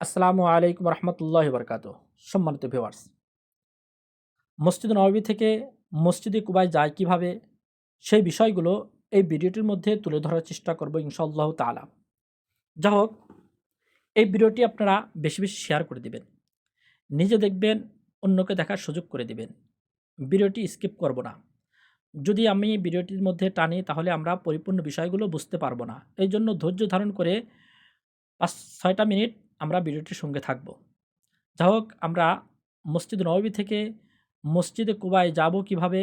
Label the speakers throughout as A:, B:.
A: আসসালামু আলাইকুম রহমতুল্লাহ বরকাত সম্মানিত ভিওয়ার্স মসজিদ নবী থেকে মসজিদে কুবায় যায় কীভাবে, সেই বিষয়গুলো এই ভিডিওটির মধ্যে তুলে ধরার চেষ্টা করব ইনশাআল্লাহ তালা যা হোক, এই ভিডিওটি আপনারা বেশি বেশি শেয়ার করে দিবেন, নিজে দেখবেন, অন্যকে দেখার সুযোগ করে দিবেন। ভিডিওটি স্কিপ করব না। যদি আমি ভিডিওটির মধ্যে টানি, তাহলে আমরা পরিপূর্ণ বিষয়গুলো বুঝতে পারব না। এই জন্য ধৈর্য ধারণ করে পাঁচ ছয়টা মিনিট আমরা ভিডিওটির সঙ্গে থাকব। যা হোক, আমরা মসজিদ নবী থেকে মসজিদে কুবায় যাব কীভাবে,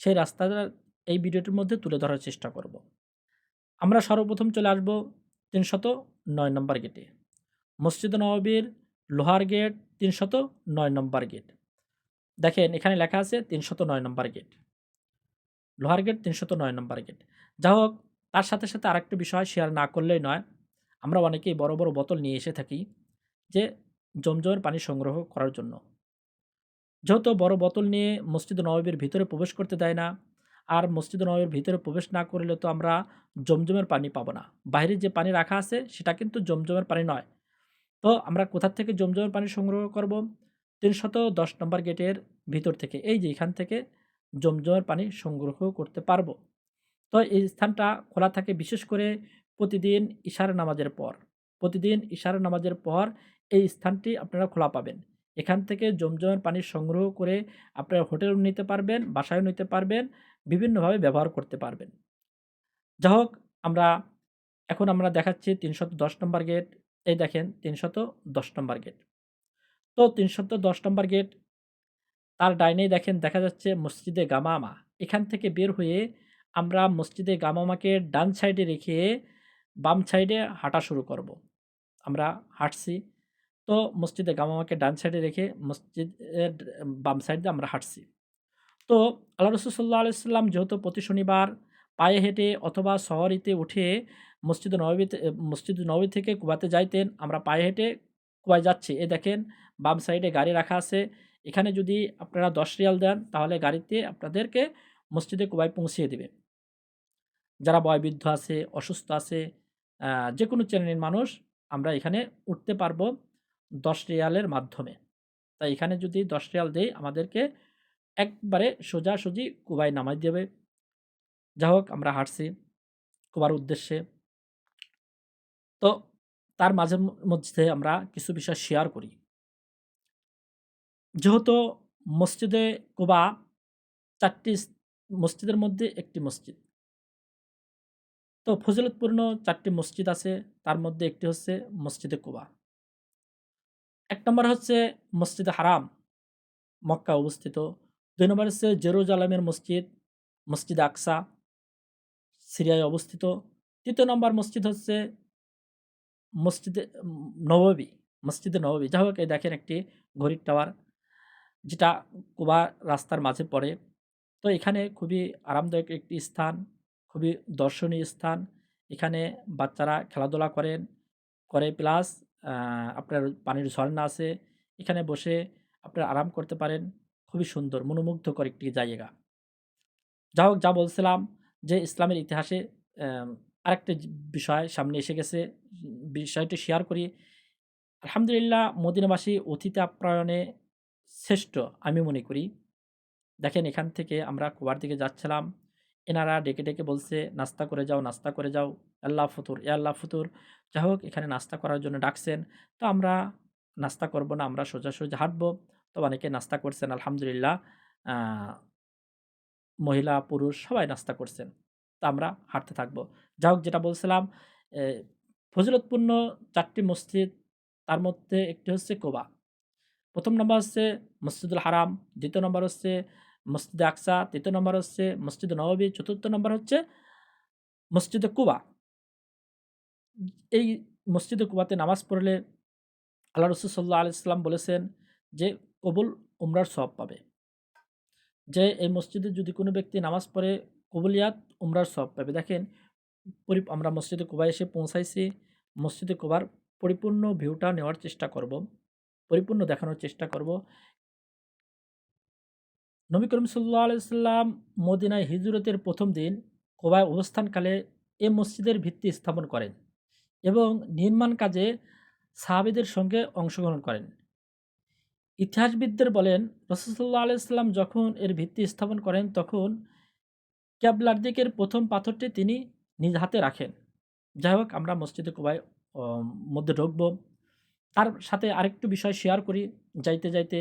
A: সেই রাস্তাটা এই ভিডিওটির মধ্যে তুলে ধরার চেষ্টা করব। আমরা সর্বপ্রথম চলে আসব তিনশত নয় নম্বর গেটে। মসজিদ নবীর লোহার গেট তিনশত নয় নম্বর গেট। দেখেন, এখানে লেখা আছে তিনশত নয় নম্বর গেট। লোহার গেট তিনশত নয় নম্বর গেট। যা হোক, তার সাথে সাথে আরেকটা বিষয় শেয়ার না করলেই নয়। আমরা অনেকেই বড় বড় বোতল নিয়ে এসে থাকি যে জমজমের পানি সংগ্রহ করার জন্য। যেহেতু বড় বোতল নিয়ে মসজিদ নবাবের ভিতরে প্রবেশ করতে দেয় না, আর মসজিদ নবাবের ভিতরে প্রবেশ না করলে তো আমরা জমজমের পানি পাবো না। বাইরে যে পানি রাখা আছে, সেটা কিন্তু জমজমের পানি নয়। তো আমরা কোথার থেকে জমজমের পানি সংগ্রহ করব? তিনশত দশ নম্বর গেটের ভিতর থেকে, এই যে এখান থেকে জমজমের পানি সংগ্রহ করতে পারব। তো এই স্থানটা খোলা থাকে বিশেষ করে প্রতিদিন ইশার নামাজের পর। প্রতিদিন ইশার নামাজের পর এই স্থানটি আপনারা খোলা পাবেন। এখান থেকে জমজমের পানি সংগ্রহ করে আপনারা হোটেল নিতে পারবেন, বাসায়ও নিতে পারবেন, বিভিন্নভাবে ব্যবহার করতে পারবেন। যা হোক, আমরা, এখন আমরা দেখাচ্ছি তিনশত দশ নম্বর গেট। এই দেখেন, তিনশত দশ নম্বর গেট। তো তিনশত দশ নম্বর গেট, তার ডাইনেই দেখেন, দেখা যাচ্ছে মসজিদে গামামা। এখান থেকে বের হয়ে আমরা মসজিদে গামামাকে ডান সাইডে রেখে বাম সাইডে হাঁটা শুরু করব। আমরা হাঁটছি। তো মসজিদে গামামাকে ডান সাইডে রেখে মসজিদের বাম সাইডে আমরা হাঁটছি। তো আল্লাহ রসুল্লাহ আলাইসাল্লাম যেহেতু প্রতি শনিবার পায়ে হেঁটে অথবা শহরিতে উঠে মসজিদ নবীতে মসজিদ নবী থেকে কুবাতে যাইতেন, আমরা পায়ে হেঁটে কুয়ায় যাচ্ছি। এ দেখেন বাম সাইডে গাড়ি রাখা আছে। এখানে যদি আপনারা দশ রিয়াল দেন, তাহলে গাড়িতে আপনাদেরকে মসজিদে কুবায় পৌঁছিয়ে দেবে। যারা বয়বৃদ্ধ আছে, অসুস্থ আছে যে কোনো চ্যানেলের মানুষ আমরা এখানে উঠতে পারব দশ রিয়ালের মাধ্যমে। তাই এখানে যদি দশ রিয়াল দেই, আমাদেরকে একবারে সোজাসুজি কুবায় নামাই দেবে। যা হোক, আমরা হাঁটছি কুবার উদ্দেশ্যে। তো তার মাঝে মধ্যে আমরা কিছু বিষয় শেয়ার করি। যেহেতু মসজিদে কুবা চারটি মসজিদের মধ্যে একটি মসজিদ তো ফজিলতপূর্ণ চারটি মসজিদ আছে। তার মধ্যে একটি হচ্ছে মসজিদে কুবা। এক নম্বর হচ্ছে মসজিদে হারাম মক্কা অবস্থিত। দুই নম্বর হচ্ছে জেরুজালামের মসজিদ মসজিদ আকসা, সিরিয়ায় অবস্থিত। তৃতীয় নম্বর মসজিদ হচ্ছে মসজিদে নববী মসজিদে নববী। যাই হোক, এই দেখেন একটি ঘড়ির টাওয়ার, যেটা কুবা রাস্তার মাঝে পড়ে। তো এখানে খুবই আরামদায়ক একটি স্থান। খুবই দর্শনীয় স্থান। এখানে বাচ্চারা খেলাধুলা করেন, করে প্লাস আপনার পানির ঝর্ণা আছে। এখানে বসে আপনারা আরাম করতে পারেন। খুবই সুন্দর, মনোমুগ্ধকর একটি জায়গা। যা হোক, যা বলছিলাম যে ইসলামের ইতিহাসে আরেকটা বিষয় সামনে এসে গেছে। বিষয়টি শেয়ার করি। আলহামদুলিল্লাহ, মদিনাবাসী অতিথি আপ্যায়নে শ্রেষ্ঠ, আমি মনে করি। দেখেন, এখান থেকে আমরা কুবার দিকে যাচ্ছিলাম। এনারা ডেকে ডেকে বলছে, নাস্তা করে যাও, নাস্তা করে যাও, আল্লাহ ফুতুর, এ আল্লাহ ফুতুর। যাই হোক, এখানে নাস্তা করার জন্য ডাকছেন। তো আমরা নাস্তা করব না, আমরা সোজাসুজি হাঁটবো। তো অনেকে নাস্তা করছেন, আলহামদুলিল্লাহ। মহিলা, পুরুষ সবাই নাস্তা করছেন। তো আমরা হাঁটতে থাকব। যা হোক, যেটা বলছিলাম ফজিলতপূর্ণ চারটি মসজিদ, তার মধ্যে একটি হচ্ছে কোবা। প্রথম নম্বর হচ্ছে মসজিদুল হারাম, দ্বিতীয় নম্বর হচ্ছে মসজিদে আকসা তৃতীয় নম্বর হচ্ছে মসজিদ নবী চতুর্থ নম্বর হচ্ছে মসজিদে কুবা এই মসজিদে কুবাতে নামাজ পড়লে আল্লাহ রসুল সাল্লাহ আলাইসাল্লাম বলেছেন যে, কবুল উমরার সব পাবে। যে, এই মসজিদে যদি কোনো ব্যক্তি নামাজ পড়ে, কবুলিয়াত উমরার সব পাবে। দেখেন আমরা মসজিদে কুবায় এসে পৌঁছাইছি, মসজিদে কুবার পরিপূর্ণ ভিউটা নেওয়ার চেষ্টা করব, পরিপূর্ণ দেখানোর চেষ্টা করব। নবী করিম সাল্লাহ আলাইসাল্লাম মদিনায় হিজরতের প্রথম দিন কোবায় অবস্থানকালে এ মসজিদের ভিত্তি স্থাপন করেন এবং নির্মাণ কাজে সাহাবিদের সঙ্গে অংশগ্রহণ করেন। ইতিহাসবিদদের বলেন রসুল্লাহ আলাইসাল্লাম যখন এর ভিত্তি স্থাপন করেন তখন ক্যাবলার দিকের প্রথম পাথরটি তিনি নিজ হাতে রাখেন। যাই হোক, আমরা মসজিদে কোবায় মধ্যে ঢুকব। তার সাথে আরেকটু বিষয় শেয়ার করি। যাইতে যাইতে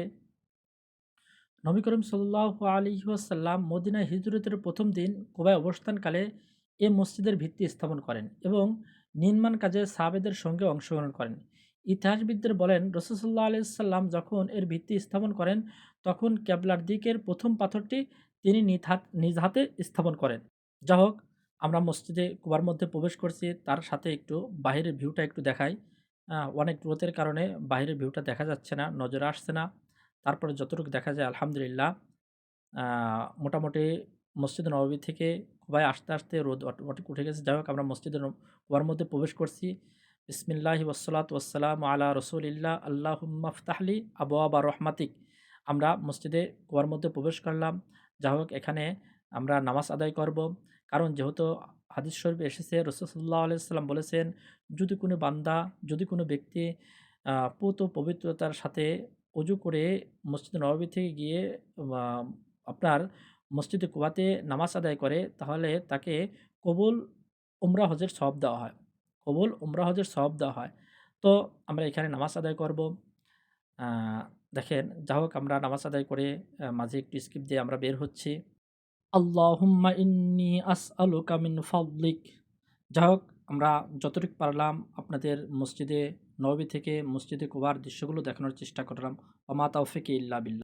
A: নবী করিম সাল্লাহ আলী ওয়াসাল্লাম মদিনা হিজরতের প্রথম দিন কোবায় অবস্থানকালে এ মসজিদের ভিত্তি স্থাপন করেন এবং নির্মাণ কাজে সাহাবেদের সঙ্গে অংশগ্রহণ করেন। ইতিহাসবিদদের বলেন রসুল্লাহ আলাইসাল্লাম যখন এর ভিত্তি স্থাপন করেন, তখন ক্যাবলার দিকের প্রথম পাথরটি তিনি নিজ নিজ হাতে স্থাপন করেন। যা হোক, আমরা মসজিদে কুবার মধ্যে প্রবেশ করছি, তার সাথে একটু বাহিরের ভিউটা একটু দেখাই। অনেক রোদের কারণে বাইরের ভিউটা দেখা যাচ্ছে না, নজরে আসছে না। তারপরে যতটুকু দেখা যায় আলহামদুলিল্লাহ মোটামুটি মসজিদ নবী থেকে কুবাই আসতে আসতে রোদ উঠে গেছে। যাই হোক, আমরা মসজিদের কুয়ার মধ্যে প্রবেশ করছি। বিসমিল্লাহি ওসলাত ওসালাম আলা রসুলিল্লাহ আল্লাহ মফতাহলি আবু আবা রহমাতিক। আমরা মসজিদে কুয়ার মধ্যে প্রবেশ করলাম। যা হোক, এখানে আমরা নামাজ আদায় করব। কারণ যেহেতু হাদিস শরীফ এসেছে রসুল্লাহ আলাইসাল্লাম বলেছেন, যদি কোনো বান্দা, যদি কোনো ব্যক্তি পুত পবিত্রতার সাথে অজু করে মসজিদ নবাবী থেকে গিয়ে আপনার মসজিদে কুয়াতে নামাজ আদায় করে, তাহলে তাকে কবুল উমরা হজের সব দেওয়া হয়। কবুল উমরা হজের সব দেওয়া হয়। তো আমরা এখানে নামাজ আদায় করব। দেখেন, যা হোক আমরা নামাজ আদায় করে মাঝে একটু স্কিপ দিয়ে আমরা বের হচ্ছি। আল্লাহুম্মা ইন্নি আস আলু কামিন ফাবলিক যা হোক, আমরা যতটুকু পারলাম আপনাদের মসজিদে নবী থেকে মসজিদে কুবার দৃশ্যগুলো দেখানোর চেষ্টা করলাম। অমা তাওফিক ইল্লা বিল্লা